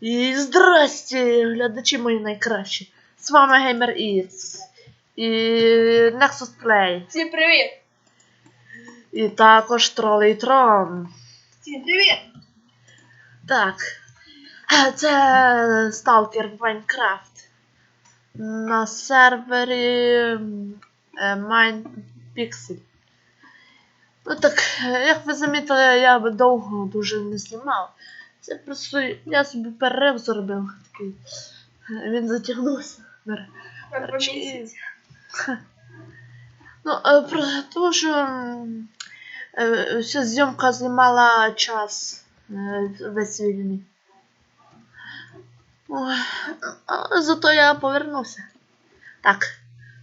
І здрасті, глядачі мої найкращі. З вами Gamer Eats. І Nexus Play. Всім привіт! І також Тролей Трон. Всім привіт! Так. Це Stalker Minecraft. На сервері е, MinePixel. Ну так, як ви замітили, я би довго дуже не знімав. Це просто я собі перерив зробив такий. Він затягнувся. На два місяці. Ну, е, про те, що е, вся зйомка знімала час е, весь вільний. Зато я повернувся. Так.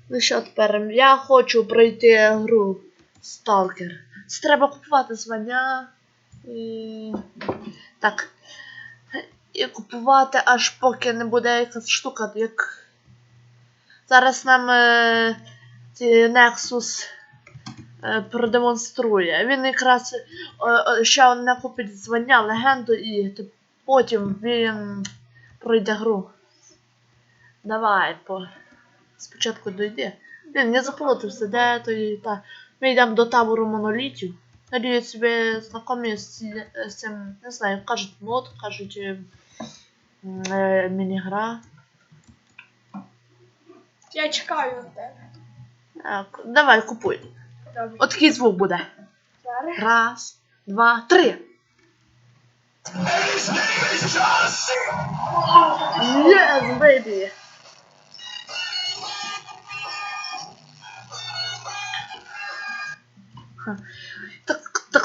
Ну що тепер? Я хочу пройти гру Stalker. Це треба купувати звання. І... Так. І купувати аж поки не буде якась штука, як. Зараз нам е, Nexus е, продемонструє. Він якраз е, ще не купить звання легенду і потім він пройде гру. Давай, по. Спочатку дойди. Він не заплутався, де той та. Ми йдемо до табору монолітів. Надіюсь, ви знайомі з, з цим, не знаю, кажуть мод, кажуть е, м, е, мінігра. Я чекаю на тебе. Так, давай, купуй. Добре. От такий звук буде. Зараз. Раз, два, три. Yes, baby!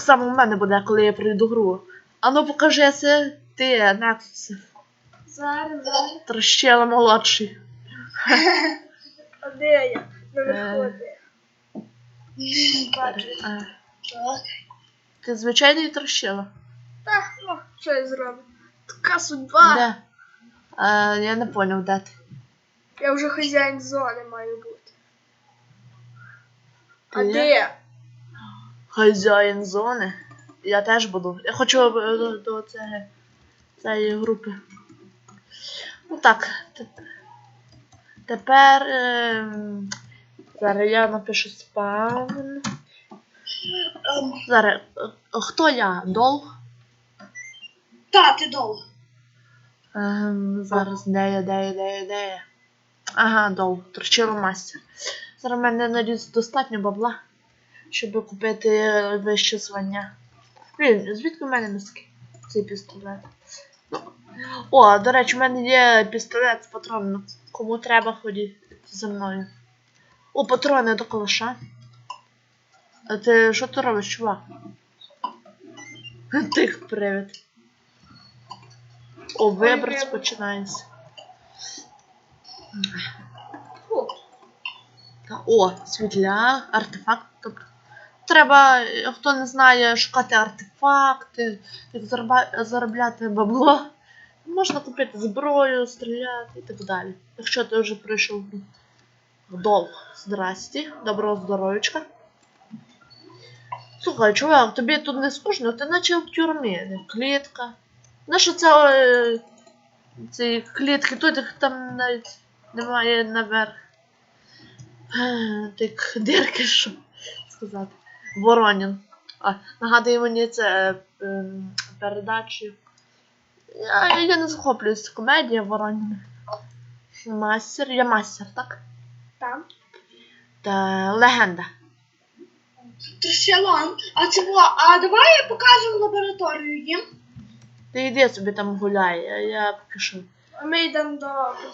Так, само в мене буде, коли я прийду гру. Ану покажися ти, Nexus. Зараз. Трощела молодший. А де я? Наверху Е. Бачу. А, Так. Ти звичайний трощела? Так, ну, що я зроблю? Така судьба. Де? А, я не поняв, де ти. Я вже хазяїн зони маю бути. А Ти де? Хазяїн зони. Я теж буду. Я хочу е, до, до цієї, цієї групи. Ну так. Тепер. ем, зараз я напишу спаун. Зараз. е, Хто я? Дол? Та, ти довго. Ем, зараз де я, де я, де я, де я. Ага, дол. Торчило мастер. Зараз в мене надіюсь достатньо бабла, щоб купити е, вище звання. Блін, звідки в мене носки? Цей пістолет. Ну. О, до речі, в мене є пістолет з патроном. Кому треба ходіть за мною. О, патрони до калаша. А ти що ти робиш, чувак? Тих привід. О, вибір. починається. О, світля, артефакт. Тобто, треба, хто не знає, шукати артефакти, як заробляти бабло. Можна купити зброю, стріляти і так далі. Якщо ти вже пройшов гру. Вдов. Здрасті, доброго здоров'ячка. Слухай, чувак, тобі тут не скучно, ти наче в тюрмі, клітка. Нащо це е, ці клітки, тут їх там навіть немає наверх. Так, дирки, що сказати. Воронін. А, нагадує мені це е, ем, передачі. Я, я не захоплююсь комедія Воронін. Мастер. Я мастер, так? Там. Та легенда. Трещалан. А це було. А давай я покажу лабораторію їм. Ти йди собі там гуляй, а я поки що. А ми йдемо до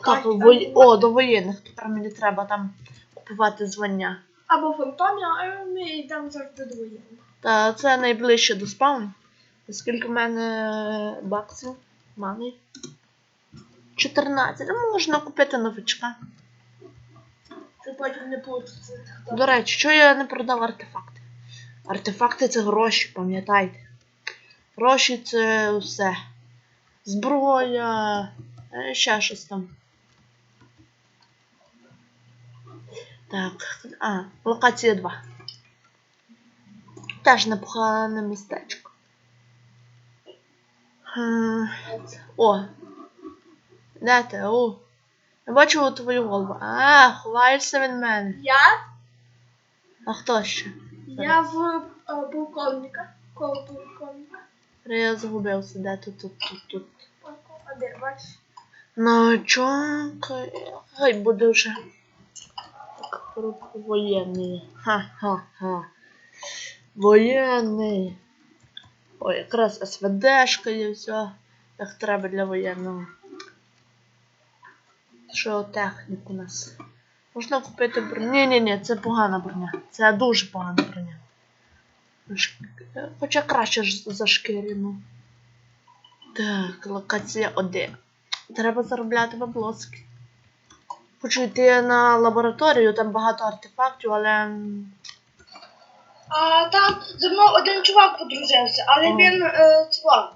Так, або- О, до воєнних. Тепер мені треба там купувати звання. Або фантомі, а ми йдемо завжди воєнних. Та це найближче до спавну. Скільки в мене баксів? Мани? 14. Ну, можна купити новичка. Це потім не получиться. До речі, що я не продав артефакти? Артефакти це гроші, пам'ятайте. Гроші це все. Зброя, е, ще щось там. Так, а, локація 2. Теж непогане містечко. О, Де ти? У. Я бачу твою голову. А, ховаєшся від мене. Я? А хто ще? Я в е, полковника. Коло полковника. Я загубився, де тут, тут, тут, тут. А де, бачиш? Новичок. Хай буде вже. Так, Воєнний. Ха-ха-ха. Воєнний. Ой, якраз СВДшка є все. Як треба для воєнного. Що технік у нас? Можна купити броню. Ні, ні, ні, це погана броня. Це дуже погана броня. Хоча краще за шкіряну. Так, локація 1. Треба заробляти баблоски. Хочу йти на лабораторію, там багато артефактів, але. А там зі мною один чувак подружився, але Ага. він е, цього.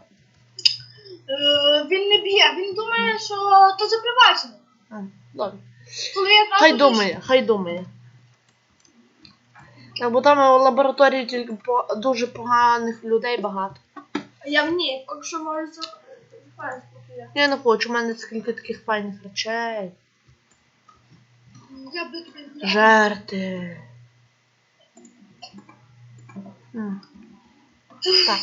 Е, він не б'є, він думає, що то запривачено. А, добре. Коли я Хай зразу думає, хай думає. Та, Бо там в лабораторії тільки по- дуже поганих людей багато. пиш- Я в ній, якщо можу запитати. Я не хочу, у мене скільки таких файних речей. М. Так.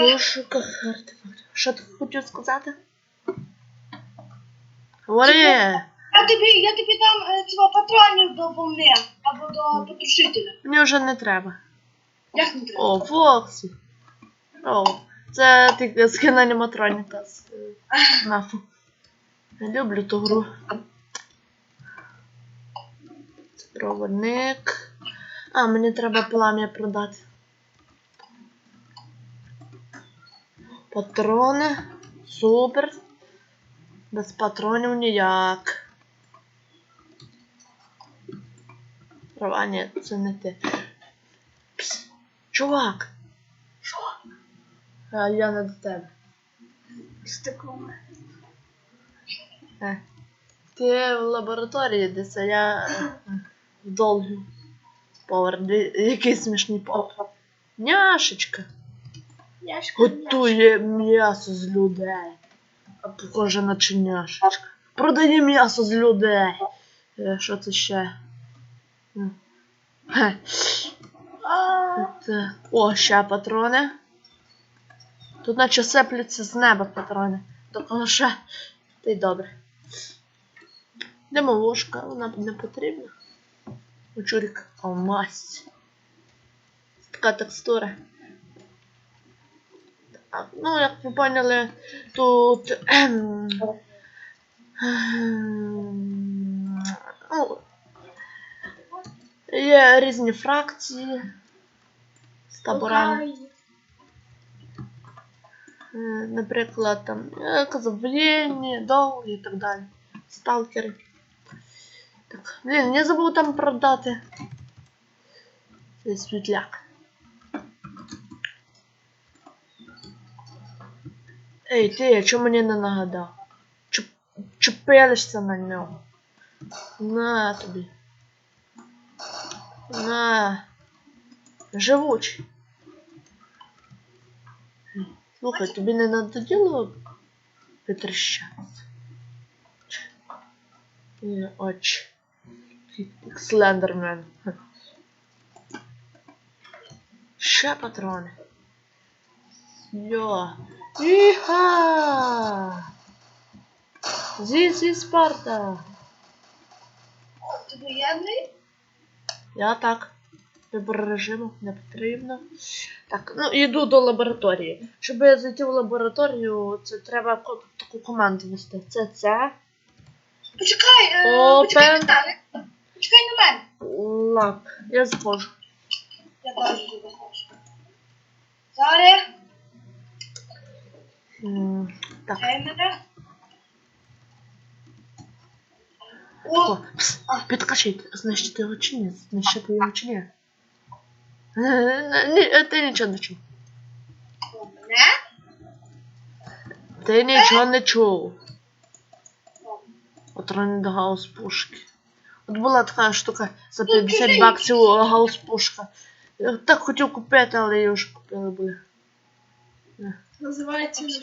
Пошуках артефактів. Що ти хотів сказати? Говори! я тобі, я тобі дам е, цього патронів до волни або до потушителя. Мені вже не треба. Як не треба? О, Фоксі. О, це ти скин аніматроніка з е, нафу. Я люблю ту гру. Проводник. А, мені треба плам'я продати. Патрони. Супер. Без патронів ніяк. Права, ні, це не ти. Пс, чувак. Що? А я не до тебе. Е. Ти в лабораторії десь, а я е, в долгу. Повар, який смішний повар. Няшечка. Я ж Готує м'ясо з людей. А похоже на чиняшечка. Продає м'ясо з людей. Е, Що це ще? Хе. О, ще патрони. Тут наче сипляться з неба патрони. Такого ще. Та й добре. Демовушка, вона не потрібна. Очурік алмазь. Така текстура. Так, ну, як ви поняли, тут. ну, є різні фракції з таборами. Е, Наприклад, там, я казав, довгі і так далі. Сталкери. Так, блін, я забув там продати. Цей світляк. Ей, ти, чому мені не нагадав? Чіп, чіпилишся на нього. На тобі. На. Живучий. Слухай, тобі не надоїло? І очі. Слендермен. Ще патрони. Йо. Іха! This is Sparta. Ти воєнний? Я так. Вибор режиму не потрібно. Так, ну йду до лабораторії. Щоб зайти в лабораторію, це треба таку команду вести. Це це. Почекай, е, Open. почекай на Почекай на мене. Лап. Я заходжу. Я теж туди хочу. Зараз, М, Так. дай мене. О, О, пс, підкажіть, знищити його чи ні? Знищити його чи ні? Е, Ні, е, ти нічого не чув. мене. Ти нічого не чув. От до гаус пушки. От була така штука за 50 баксів гаус пушка. Так хотів купити, але її вже купили були. Називається